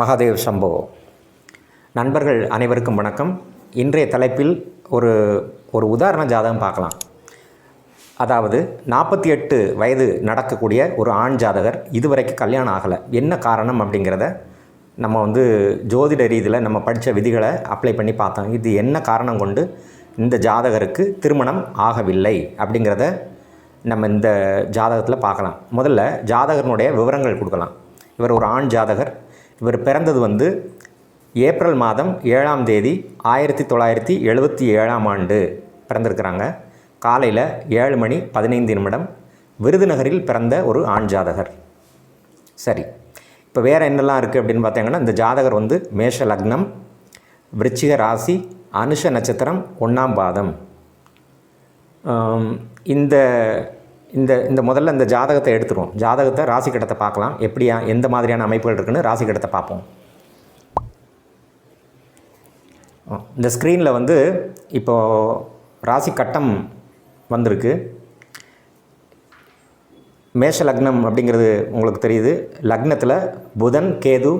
மகாதேவ் சம்போ. நண்பர்கள் அனைவருக்கும் வணக்கம். இன்றைய தலைப்பில் ஒரு ஒரு உதாரண ஜாதகம் பார்க்கலாம். அதாவது நாற்பத்தி எட்டு வயது நடக்கக்கூடிய ஒரு ஆண் ஜாதகர் இதுவரைக்கும் கல்யாணம் ஆகலை. என்ன காரணம் அப்படிங்கிறத நம்ம வந்து ஜோதிட ரீதியில் நம்ம படித்த விதிகளை அப்ளை பண்ணி பார்த்தோம். இது என்ன காரணம் கொண்டு இந்த ஜாதகருக்கு திருமணம் ஆகவில்லை அப்படிங்கிறத நம்ம இந்த ஜாதகத்தில் பார்க்கலாம். முதல்ல ஜாதகனுடைய விவரங்கள் கொடுக்கலாம். இவர் ஒரு ஆண் ஜாதகர். இவர் பிறந்தது வந்து ஏப்ரல் மாதம் ஏழாம் தேதி ஆயிரத்தி தொள்ளாயிரத்தி எழுபத்தி ஏழாம் ஆண்டு பிறந்திருக்கிறாங்க. காலையில் ஏழு மணி பதினைந்து நிமிடம் விருதுநகரில் பிறந்த ஒரு ஆண் ஜாதகர். சரி இப்போ வேறு என்னெல்லாம் இருக்குது அப்படின்னு பார்த்தீங்கன்னா இந்த ஜாதகர் வந்து மேஷ லக்னம் விருச்சிக ராசி அனுஷ நட்சத்திரம் ஒன்றாம் பாதம். இந்த இந்த இந்த முதல்ல இந்த ஜாதகத்தை எடுத்துருவோம். ஜாதகத்தை ராசி கட்டத்தை பார்க்கலாம். எப்படியா எந்த மாதிரியான அமைப்புகள் இருக்குன்னு ராசி கட்டத்தை பார்ப்போம். இந்த ஸ்க்ரீனில் வந்து இப்போது ராசி கட்டம் வந்திருக்கு. மேஷ லக்னம் அப்படிங்கிறது உங்களுக்கு தெரியுது. லக்னத்தில் புதன் கேது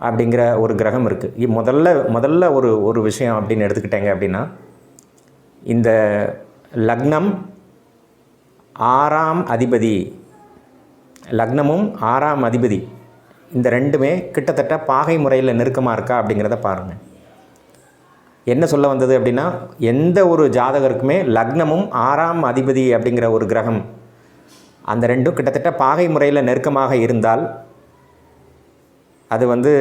அப்படிங்கிற ஒரு கிரகம் இருக்குது முதல்ல முதல்ல ஒரு ஒரு விஷயம் அப்படின்னு எடுத்துக்கிட்டேங்க அப்படின்னா இந்த லக்னம் ஆறாம் அதிபதி. லக்னமும் ஆறாம் அதிபதி. இந்த ரெண்டுமே கிட்டத்தட்ட பாகை முறையில் நெருக்கமாக இருக்கா அப்படிங்கிறத பாருங்கள் என்ன சொல்ல வந்தது அப்படின்னா எந்த ஒரு ஜாதகருக்குமே லக்னமும் ஆறாம் அதிபதி அப்படிங்கிற ஒரு கிரகம் அந்த ரெண்டும் கிட்டத்தட்ட பாகை முறையில் நெருக்கமாக இருந்தால் அது வந்து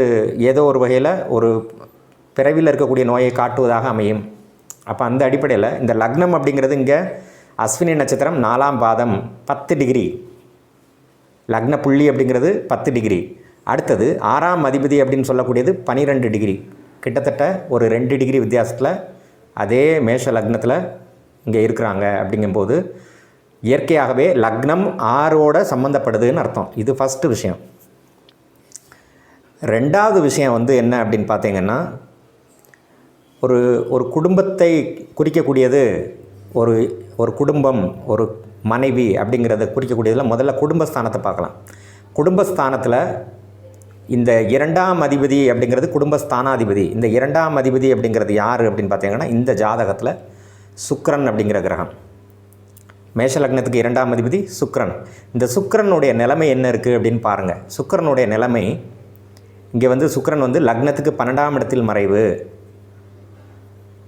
ஏதோ ஒரு வகையில் ஒரு பிறவியில் இருக்கக்கூடிய நோயை காட்டுவதாக அமையும். அப்போ அந்த அடிப்படையில் இந்த லக்னம் அப்படிங்கிறது இங்கே அஸ்வினி நட்சத்திரம் நாலாம் பாதம் பத்து டிகிரி. லக்ன புள்ளி அப்படிங்கிறது பத்து டிகிரி. அடுத்தது ஆறாம் அதிபதி அப்படின்னு சொல்லக்கூடியது பனிரெண்டு டிகிரி. கிட்டத்தட்ட ஒரு ரெண்டு டிகிரி வித்தியாசத்தில் அதே மேஷ லக்னத்தில் இங்கே இருக்கிறாங்க அப்படிங்கும்போது இயற்கையாகவே லக்னம் ஆறோட சம்மந்தப்படுதுன்னு அர்த்தம். இது ஃபஸ்ட்டு விஷயம். ரெண்டாவது விஷயம் வந்து என்ன அப்படின்னு பார்த்தீங்கன்னா ஒரு ஒரு குடும்பத்தை குறிக்கக்கூடியது ஒரு ஒரு குடும்பம் ஒரு மனைவி அப்படிங்கிறத குறிக்கக்கூடியதில் முதல்ல குடும்பஸ்தானத்தை பார்க்கலாம். குடும்பஸ்தானத்தில் இந்த இரண்டாம் அதிபதி அப்படிங்கிறது குடும்பஸ்தானாதிபதி. இந்த இரண்டாம் அதிபதி அப்படிங்கிறது யார் அப்படின்னு பார்த்தீங்கன்னா இந்த ஜாதகத்தில் சுக்ரன் அப்படிங்கிற கிரகம். மேஷ லக்னத்துக்கு இரண்டாம் அதிபதி சுக்ரன் இந்த சுக்ரனுடைய நிலைமை என்ன இருக்குது அப்படின்னு பாருங்கள் சுக்ரனுடைய நிலைமை இங்கே வந்து சுக்ரன் வந்து லக்னத்துக்கு பன்னெண்டாம் இடத்தில் மறைவு.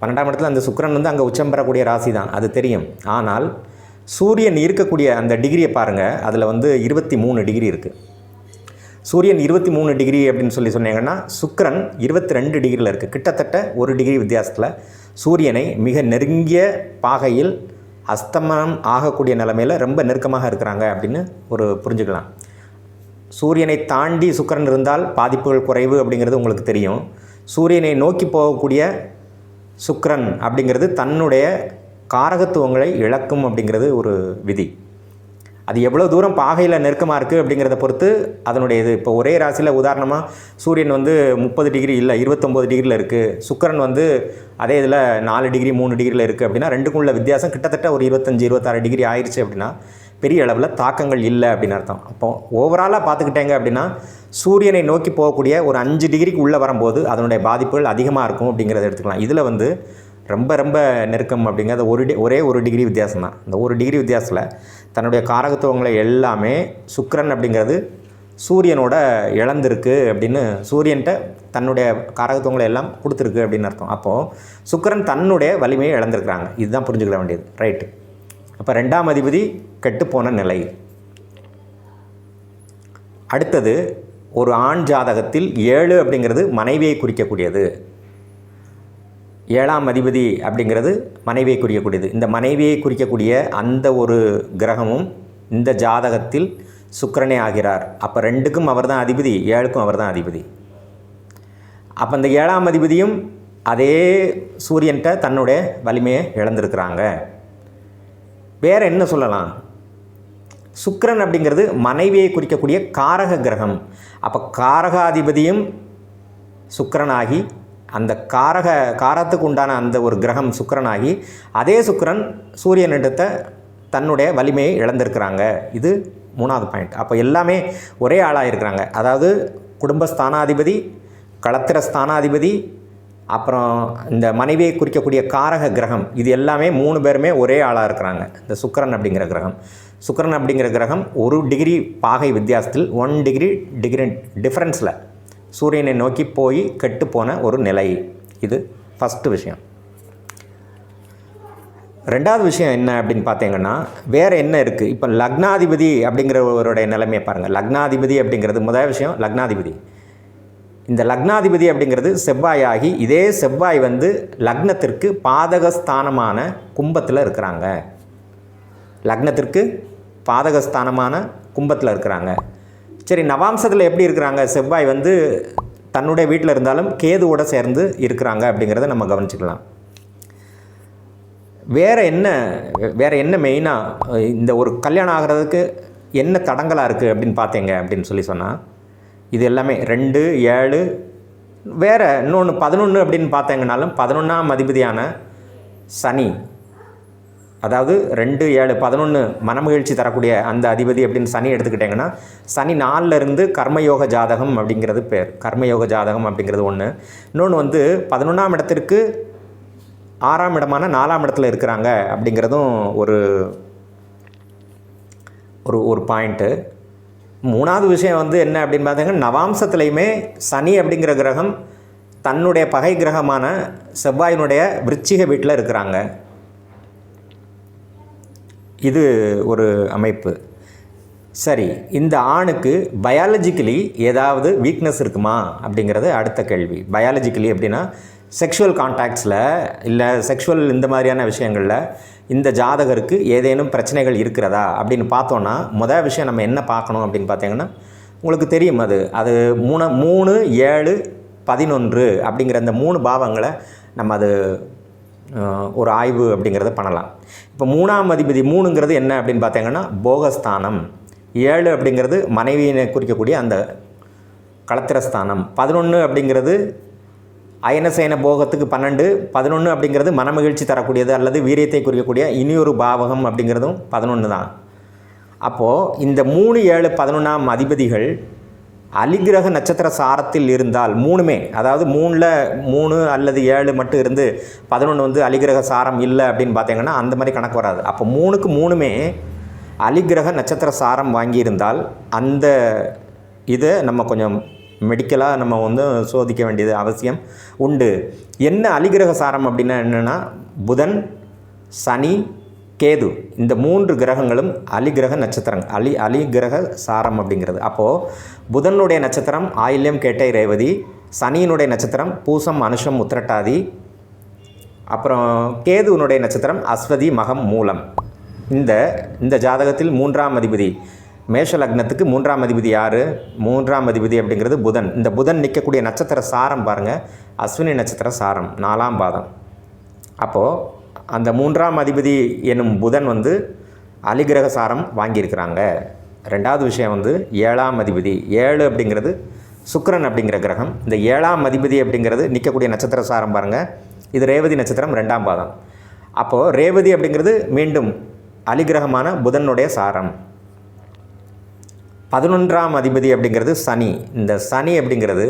பன்னெண்டாம் இடத்துல அந்த சுக்கிரன் வந்து அங்கே உச்சம் பெறக்கூடிய ராசி தான் அது தெரியும். ஆனால் சூரியன் இருக்கக்கூடிய அந்த டிகிரியை பாருங்கள் அதில் வந்து இருபத்தி மூணு டிகிரி இருக்குது சூரியன் இருபத்தி மூணு டிகிரி அப்படின்னு சொல்லி சொன்னீங்கன்னா சுக்கிரன் இருபத்தி ரெண்டு டிகிரியில் இருக்குது கிட்டத்தட்ட ஒரு டிகிரி வித்தியாசத்தில் சூரியனை மிக நெருங்கிய பாகையில் அஸ்தமனம் ஆகக்கூடிய நிலமையில் ரொம்ப நெருக்கமாக இருக்கிறாங்க அப்படின்னு ஒரு புரிஞ்சுக்கலாம். சூரியனை தாண்டி சுக்கிரன் இருந்தால் பாதிப்புகள் குறைவு அப்படிங்கிறது உங்களுக்கு தெரியும். சூரியனை நோக்கி போகக்கூடிய சுக்ரன் அப்படிங்கிறது தன்னுடைய காரகத்துவங்களை இழக்கும் அப்படிங்கிறது ஒரு விதி. அது எவ்வளோ தூரம் பாகையில் நெருக்கமாக இருக்குது அப்படிங்கிறத பொறுத்து அதனுடைய இது. இப்போ ஒரே ராசியில் உதாரணமாக சூரியன் வந்து முப்பது டிகிரி இல்லை இருபத்தொம்போது டிகிரியில் இருக்குது சுக்கிரன் வந்து அதே இதில் நாலு டிகிரி மூணு டிகிரியில் இருக்குது அப்படின்னா ரெண்டுக்குள்ள வித்தியாசம் கிட்டத்தட்ட ஒரு இருபத்தஞ்சி இருபத்தாறு டிகிரி ஆயிடுச்சு அப்படின்னா பெரிய அளவில் தாக்கங்கள் இல்லை அப்படின்னு அர்த்தம். அப்போ ஓவராலாக பார்த்துக்கிட்டேங்க அப்படின்னா சூரியனை நோக்கி போகக்கூடிய ஒரு அஞ்சு டிகிரிக்கு உள்ளே வரும்போது அதனுடைய பாதிப்புகள் அதிகமாக இருக்கும் அப்படிங்கிறத எடுத்துக்கலாம். இதில் வந்து ரொம்ப ரொம்ப நெருக்கம் அப்படிங்கிறது ஒரு டி ஒரே ஒரு டிகிரி வித்தியாசம் தான் இந்த ஒரு டிகிரி வித்தியாசத்தில் தன்னுடைய காரகத்துவங்களை எல்லாமே சுக்கரன் அப்படிங்கிறது சூரியனோட இழந்திருக்கு அப்படின்னு சூரியன்கிட்ட தன்னுடைய காரகத்துவங்களை எல்லாம் கொடுத்துருக்கு அப்படின்னு அர்த்தம். அப்போது சுக்கரன் தன்னுடைய வலிமையை இழந்திருக்கிறாங்க. இதுதான் புரிஞ்சுக்கிற வேண்டியது. ரைட்டு அப்போ ரெண்டாம் அதிபதி கெட்டுப்போன நிலை. அடுத்தது ஒரு ஆண் ஜாதகத்தில் ஏழு அப்படிங்கிறது மனைவியை குறிக்கக்கூடியது. ஏழாம் அதிபதி அப்படிங்கிறது மனைவியை குறிக்கக்கூடியது. இந்த மனைவியை குறிக்கக்கூடிய அந்த ஒரு கிரகமும் இந்த ஜாதகத்தில் சுக்கிரனே ஆகிறார். அப்போ ரெண்டுக்கும் அவர் தான் அதிபதி ஏழுக்கும் அவர் தான் அதிபதி. அப்போ அந்த ஏழாம் அதிபதியும் அதே சூரியன்கிட்ட தன்னுடைய வலிமையை இழந்திருக்கிறாங்க. வேறு என்ன சொல்லலாம்? சுக்கரன் அப்படிங்கிறது மனைவியை குறிக்கக்கூடிய காரக கிரகம். அப்போ காரகாதிபதியும் சுக்கரனாகி அந்த காரக காரத்துக்கு உண்டான அந்த ஒரு கிரகம் சுக்கிரனாகி அதே சுக்கிரன் சூரியனிடத்தை தன்னுடைய வலிமையை இழந்திருக்கிறாங்க. இது மூணாவது பாயிண்ட் அப்போ எல்லாமே ஒரே ஆளாக இருக்கிறாங்க. அதாவது குடும்ப ஸ்தானாதிபதி களத்திர ஸ்தானாதிபதி அப்புறம் இந்த மனைவியை குறிக்கக்கூடிய காரக கிரகம் இது எல்லாமே மூணு பேருமே ஒரே ஆளாக இருக்கிறாங்க. இந்த சுக்கிரன் அப்படிங்கிற கிரகம். சுக்கிரன் அப்படிங்கிற கிரகம் ஒரு டிகிரி பாகை வித்தியாசத்தில் ஒன் டிகிரி டிகிரி டிஃப்ரென்ஸில் சூரியனை நோக்கி போய் கெட்டு போன ஒரு நிலை. இது ஃபஸ்ட்டு விஷயம். ரெண்டாவது விஷயம் என்ன அப்படின்னு பார்த்தீங்கன்னா வேறு என்ன இருக்குது இப்போ லக்னாதிபதி அப்படிங்கிறவருடைய நிலைமையை பாருங்கள் லக்னாதிபதி அப்படிங்கிறது முதல் விஷயம் லக்னாதிபதி. இந்த லக்னாதிபதி அப்படிங்கிறது செவ்வாயாகி இதே செவ்வாய் வந்து லக்னத்திற்கு பாதகஸ்தானமான கும்பத்தில் இருக்கிறாங்க. லக்னத்திற்கு பாதகஸ்தானமான கும்பத்தில் இருக்கிறாங்க. சரி நவாம்சத்தில் எப்படி இருக்கிறாங்க? செவ்வாய் வந்து தன்னுடைய வீட்டில் இருந்தாலும் கேதுவோட சேர்ந்து இருக்கிறாங்க அப்படிங்கிறத நம்ம கவனிச்சுக்கலாம். வேறு என்ன வேறு என்ன மெயினாக இந்த ஒரு கல்யாணம் ஆகிறதுக்கு என்ன தடங்கலாக இருக்குது அப்படின்னு பார்த்தீங்க அப்படின்னு சொல்லி சொன்னால் இது எல்லாமே ரெண்டு ஏழு வேறு இன்னொன்று பதினொன்று அப்படின்னு பார்த்தீங்கனாலும் பதினொன்றாம் அதிபதியான சனி அதாவது ரெண்டு ஏழு பதினொன்று மனமகிழ்ச்சி தரக்கூடிய அந்த அதிபதி அப்படின்னு சனி எடுத்துக்கிட்டிங்கன்னா சனி நாலிலிருந்து கர்மயோக ஜாதகம் அப்படிங்கிறது பேர். கர்மயோக ஜாதகம் அப்படிங்கிறது ஒன்று இன்னொன்று வந்து பதினொன்றாம் இடத்திற்கு ஆறாம் இடமான நாலாம் இடத்துல இருக்கிறாங்க அப்படிங்கிறதும் ஒரு ஒரு ஒரு பாயிண்ட்டு மூணாவது விஷயம் வந்து என்ன அப்படின்னு பார்த்தீங்கன்னா நவாம்சத்துலேயுமே சனி அப்படிங்கிற கிரகம் தன்னுடைய பகை கிரகமான செவ்வாயினுடைய விருச்சிக வீட்டில் இருக்கிறாங்க. இது ஒரு அமைப்பு. சரி இந்த ஆணுக்கு பயாலஜிக்கலி ஏதாவது வீக்னஸ் இருக்குமா அப்படிங்கிறது அடுத்த கேள்வி. பயாலஜிக்கலி அப்படின்னா செக்ஷுவல் கான்டாக்ட்ஸில் இல்லை செக்ஷுவல் இந்த மாதிரியான விஷயங்களில் இந்த ஜாதகருக்கு ஏதேனும் பிரச்சனைகள் இருக்கிறதா அப்படின்னு பார்த்தோன்னா முதல் விஷயம் நம்ம என்ன பார்க்கணும் அப்படின்னு பார்த்தீங்கன்னா உங்களுக்கு தெரியும் அது. அது மூணு மூணு ஏழு பதினொன்று அப்படிங்கிற அந்த மூணு பாவங்களை நம்ம அது ஒரு ஆய்வு அப்படிங்கிறத பண்ணலாம். இப்போ மூணாம் அதிபதி மூணுங்கிறது என்ன அப்படின்னு பார்த்தீங்கன்னா போகஸ்தானம். ஏழு அப்படிங்கிறது மனைவியினை குறிக்கக்கூடிய அந்த களத்திரஸ்தானம் பதினொன்று அப்படிங்கிறது அயனசேன போகத்துக்கு பன்னெண்டு பதினொன்று அப்படிங்கிறது மனமகிழ்ச்சி தரக்கூடியது அல்லது வீரியத்தை குறிக்கக்கூடிய இனியொரு பாவகம் அப்படிங்கிறதும் பதினொன்று தான். அப்போது இந்த மூணு ஏழு பதினொன்றாம் அதிபதிகள் அலிகிரக நட்சத்திர சாரத்தில் இருந்தால் மூணுமே அதாவது மூணில் மூணு அல்லது ஏழு மட்டும் இருந்து பதினொன்று வந்து அலிகிரக சாரம் இல்லை அப்படின்னு பார்த்தீங்கன்னா அந்த மாதிரி கணக்கு வராது. அப்போ மூணுக்கு மூணுமே அலிகிரக நட்சத்திர சாரம் வாங்கியிருந்தால் அந்த இதை நம்ம கொஞ்சம் மெடிக்கலாக நம்ம வந்து சோதிக்க வேண்டியது அவசியம். உண்டு. என்ன அலிகிரக சாரம் அப்படின்னா என்னென்னா புதன் சனி கேது. இந்த மூன்று கிரகங்களும் அலிகிரக நட்சத்திரம் அலி அலிகிரக சாரம் அப்படிங்கிறது. அப்போது புதனுடைய நட்சத்திரம் ஆயில்யம் கேட்டை ரேவதி. சனியினுடைய நட்சத்திரம் பூசம் அனுஷம் உத்திரட்டாதி. அப்புறம் கேதுவனுடைய நட்சத்திரம் அஸ்வதி மகம் மூலம். இந்த இந்த ஜாதகத்தில் மூன்றாம் அதிபதி. மேஷ லக்னத்துக்கு மூன்றாம் அதிபதி யார்? மூன்றாம் அதிபதி அப்படிங்கிறது புதன். இந்த புதன் நிற்கக்கூடிய நட்சத்திர சாரம் பாருங்கள் அஸ்வினி நட்சத்திர சாரம். நாலாம் பாதம். அப்போது அந்த மூன்றாம் அதிபதி எனும் புதன் வந்து அலிகிரக சாரம் வாங்கியிருக்கிறாங்க. ரெண்டாவது விஷயம் வந்து ஏழாம் அதிபதி. ஏழு அப்படிங்கிறது சுக்கரன் அப்படிங்கிற கிரகம். இந்த ஏழாம் அதிபதி அப்படிங்கிறது நிற்கக்கூடிய நட்சத்திர சாரம் பாருங்கள் இது ரேவதி நட்சத்திரம் ரெண்டாம் பாதம். அப்போது ரேவதி அப்படிங்கிறது மீண்டும் அலிகிரகமான புதனுடைய சாரம். பதினொன்றாம் அதிபதி அப்படிங்கிறது சனி. இந்த சனி அப்படிங்கிறது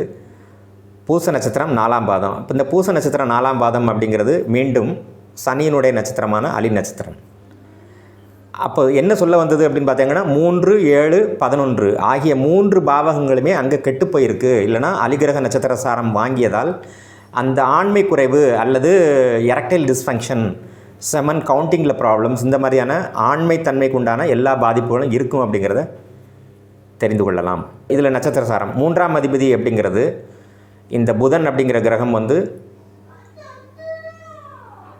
பூச நட்சத்திரம் நாலாம் பாதம். இப்போ இந்த பூச நட்சத்திரம் நாலாம் பாதம் அப்படிங்கிறது மீண்டும் சனியினுடைய நட்சத்திரமான அலி நட்சத்திரம். அப்போ என்ன சொல்ல வந்தது அப்படின்னு பார்த்தீங்கன்னா மூன்று ஏழு பதினொன்று ஆகிய மூன்று பாவகங்களுமே அங்கே கெட்டு போயிருக்கு. இல்லைனா அலிகிரக நட்சத்திர சாரம் வாங்கியதால் அந்த ஆண்மை குறைவு அல்லது எரக்டைல் டிஸ்ஃபங்க்ஷன் செமன் கவுண்டிங்கில் ப்ராப்ளம்ஸ் இந்த மாதிரியான ஆண்மை தன்மைக்கு உண்டான எல்லா பாதிப்புகளும் இருக்கும் அப்படிங்கிறத தெரிந்து கொள்ளலாம். இதில் நட்சத்திர சாரம் மூன்றாம் அதிபதி அப்படிங்கிறது இந்த புதன் அப்படிங்கிற கிரகம் வந்து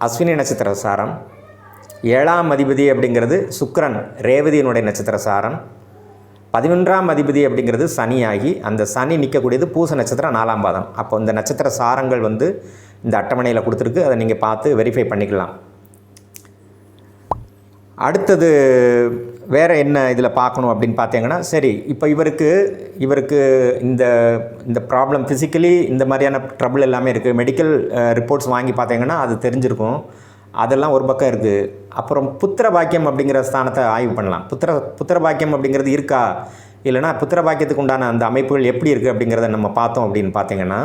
அஸ்வினி நட்சத்திர சாரம் ஏழாம் அதிபதி அப்படிங்கிறது சுக்கரன் ரேவதியினுடைய நட்சத்திர சாரம் பதினொன்றாம் அதிபதி அப்படிங்கிறது சனியாகி அந்த சனி நிற்கக்கூடியது பூச நட்சத்திரம் நாலாம் பாதம். அப்போ இந்த நட்சத்திர சாரங்கள் வந்து இந்த அட்டவணையில் கொடுத்துருக்கு. அதை நீங்கள் பார்த்து வெரிஃபை பண்ணிக்கலாம். அடுத்தது வேறு என்ன இதில் பார்க்கணும் அப்படின்னு பார்த்தீங்கன்னா சரி இப்போ இவருக்கு இவருக்கு இந்த இந்த ப்ராப்ளம் ஃபிசிக்கலி இந்த மாதிரியான ட்ரபிள் எல்லாமே இருக்குது மெடிக்கல் ரிப்போர்ட்ஸ் வாங்கி பார்த்தீங்கன்னா அது தெரிஞ்சிருக்கும். அதெல்லாம் ஒரு பக்கம் இருக்குது அப்புறம் புத்திர பாக்கியம் அப்படிங்கிற ஸ்தானத்தை ஆய்வு பண்ணலாம். புத்திர புத்திர பாக்கியம் அப்படிங்கிறது இருக்கா? இல்லைனா புத்திர பாக்கியத்துக்கு உண்டான அந்த அமைப்புகள் எப்படி இருக்குது அப்படிங்கிறத நம்ம பார்த்தோம் அப்படின்னு பார்த்தீங்கன்னா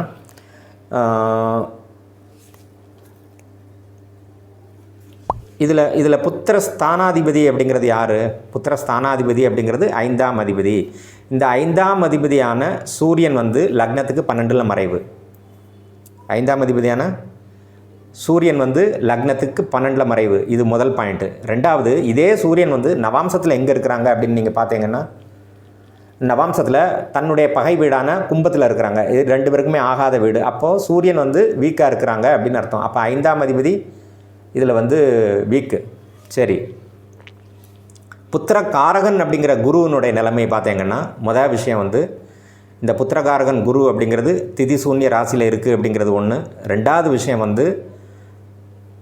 இதில் இதில் புத்திர ஸ்தானாதிபதி அப்படிங்கிறது யார்? புத்திர ஸ்தானாதிபதி அப்படிங்கிறது ஐந்தாம் அதிபதி. இந்த ஐந்தாம் அதிபதியான சூரியன் வந்து லக்னத்துக்கு பன்னெண்டில் மறைவு. ஐந்தாம் அதிபதியான சூரியன் வந்து லக்னத்துக்கு பன்னெண்டில் மறைவு. இது முதல் பாயிண்ட்டு ரெண்டாவது இதே சூரியன் வந்து நவாம்சத்தில் எங்கே இருக்கிறாங்க அப்படின்னு நீங்கள் பார்த்தீங்கன்னா நவாம்சத்தில் தன்னுடைய பகை வீடான கும்பத்தில் இருக்கிறாங்க. இது ரெண்டு பேருக்குமே ஆகாத வீடு. அப்போது சூரியன் வந்து வீக்காக இருக்கிறாங்க அப்படின்னு அர்த்தம். அப்போ ஐந்தாம் அதிபதி இதில் வந்து வீக்கு. சரி. புத்திரகாரகன் அப்படிங்கிற குருவினுடைய நிலைமை பார்த்தீங்கன்னா முதல் விஷயம் வந்து இந்த புத்திரகாரகன் குரு அப்படிங்கிறது திதி சூன்ய ராசியில் இருக்குது அப்படிங்கிறது ஒன்று ரெண்டாவது விஷயம் வந்து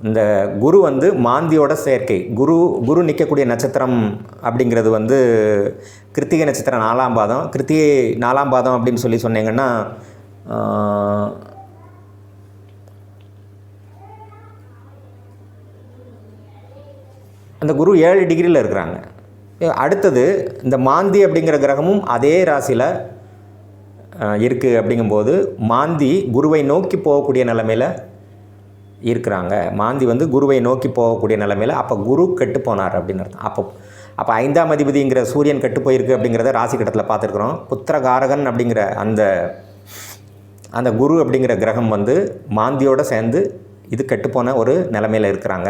இந்த குரு வந்து மாந்தியோட சேர்க்கை. குரு குரு நிற்கக்கூடிய நட்சத்திரம் அப்படிங்கிறது வந்து கிருத்திகை நட்சத்திரம் நாலாம் பாதம். கிருத்திகை நாலாம் பாதம் அப்படின்னு சொல்லி சொன்னீங்கன்னா அந்த குரு ஏழு டிகிரியில் இருக்கிறாங்க. அடுத்தது இந்த மாந்தி அப்படிங்கிற கிரகமும் அதே ராசியில் இருக்குது அப்படிங்கும்போது மாந்தி குருவை நோக்கி போகக்கூடிய நிலமையில் இருக்கிறாங்க. மாந்தி வந்து குருவை நோக்கி போகக்கூடிய நிலமையில் அப்போ குரு கெட்டு போனார் அப்படின்னு அர்த்தம். அப்போ அப்போ ஐந்தாம் அதிபதிங்கிற சூரியன் கெட்டு போயிருக்கு அப்படிங்கிறத ராசி கட்டத்தில் பார்த்துருக்குறோம். புத்திரகாரகன் அப்படிங்கிற அந்த அந்த குரு அப்படிங்கிற கிரகம் வந்து மாந்தியோடு சேர்ந்து இது கெட்டுப்போன ஒரு நிலமையில் இருக்கிறாங்க.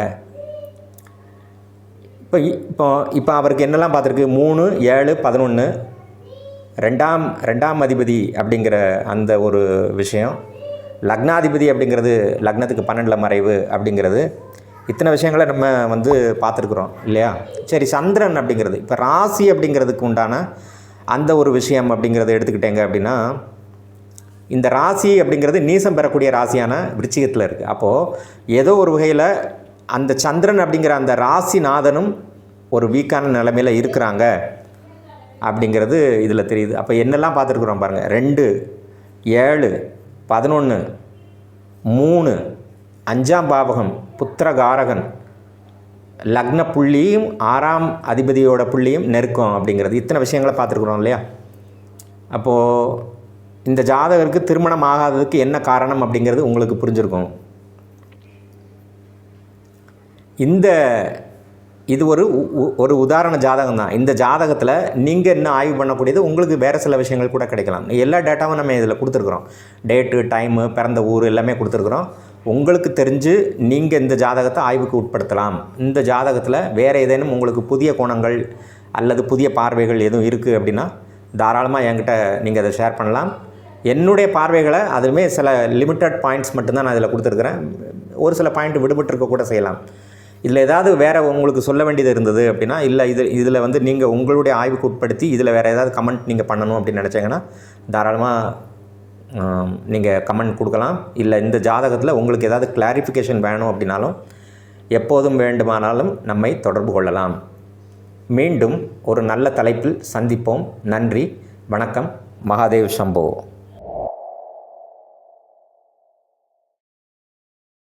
இப்போ இப்போ இப்போ அவருக்கு என்னெல்லாம் பார்த்துருக்கு? மூணு ஏழு பதினொன்று ரெண்டாம் ரெண்டாம் அதிபதி அப்படிங்கிற அந்த ஒரு விஷயம் லக்னாதிபதி அப்படிங்கிறது லக்னத்துக்கு பன்னெண்டில் மறைவு அப்படிங்கிறது இத்தனை விஷயங்களை நம்ம வந்து பார்த்துருக்குறோம் இல்லையா? சரி சந்திரன் அப்படிங்கிறது இப்போ ராசி அப்படிங்கிறதுக்கு உண்டான அந்த ஒரு விஷயம் அப்படிங்கிறத எடுத்துக்கிட்டேங்க அப்படின்னா இந்த ராசி அப்படிங்கிறது நீசம் பெறக்கூடிய ராசியான விருச்சிகத்தில் இருக்குது அப்போது ஏதோ ஒரு வகையில் அந்த சந்திரன் அப்படிங்கிற அந்த ராசிநாதனும் ஒரு வீக்கான நிலைமையில் இருக்கிறாங்க அப்படிங்கிறது இதில் தெரியுது. அப்போ என்னெல்லாம் பார்த்துருக்குறோம் பாருங்கள் ரெண்டு ஏழு பதினொன்று மூணு அஞ்சாம் பாவகம் புத்திரகாரகன் லக்ன புள்ளியும் ஆறாம் அதிபதியோட புள்ளியும் நெருக்கம் அப்படிங்கிறது. இத்தனை விஷயங்களை பார்த்துருக்குறோம் இல்லையா? அப்போது இந்த ஜாதகருக்கு திருமணம் ஆகாததுக்கு என்ன காரணம் அப்படிங்கிறது உங்களுக்கு புரிஞ்சிருக்கும். இந்த இது ஒரு உ- உ- ஒரு உதாரண ஜாதகம் தான். இந்த ஜாதகத்தில் நீங்கள் என்ன ஆய்வு பண்ணக்கூடியது உங்களுக்கு வேறு சில விஷயங்கள் கூட கிடைக்கலாம். எல்லா டேட்டாவும் நம்ம இதில் கொடுத்துருக்குறோம். டேட்டு டைமு பிறந்த ஊர் எல்லாமே கொடுத்துருக்குறோம். உங்களுக்கு தெரிஞ்சு நீங்கள் இந்த ஜாதகத்தை ஆய்வுக்கு உட்படுத்தலாம். இந்த ஜாதகத்தில் வேறு ஏதேனும் உங்களுக்கு புதிய கோணங்கள் அல்லது புதிய பார்வைகள் எதுவும் இருக்குது அப்படின்னா தாராளமாக என்கிட்ட நீங்கள் அதை ஷேர் பண்ணலாம். என்னுடைய பார்வைகளை அதுவுமே சில லிமிட்டட் பாயிண்ட்ஸ் மட்டும்தான் நான் இதில் கொடுத்துருக்குறேன். ஒரு சில பாயிண்ட் விடுபட்டுருக்க கூட செய்யலாம். இதில் ஏதாவது வேறு உங்களுக்கு சொல்ல வேண்டியது இருந்தது அப்படின்னா இல்லை இது இதில் வந்து நீங்கள் உங்களுடைய ஆய்வுக்கு உட்படுத்தி இதில் வேறு ஏதாவது கமெண்ட் நீங்கள் பண்ணணும் அப்படின்னு நினச்சிங்கன்னா தாராளமாக நீங்கள் கமெண்ட் கொடுக்கலாம். இல்லை இந்த ஜாதகத்தில் உங்களுக்கு ஏதாவது கிளாரிஃபிகேஷன் வேணும் அப்படின்னாலும் எப்போதும் வேண்டுமானாலும் நம்மை தொடர்பு கொள்ளலாம். மீண்டும் ஒரு நல்ல தலைப்பில் சந்திப்போம். நன்றி வணக்கம் மகாதேவ் சம்போ.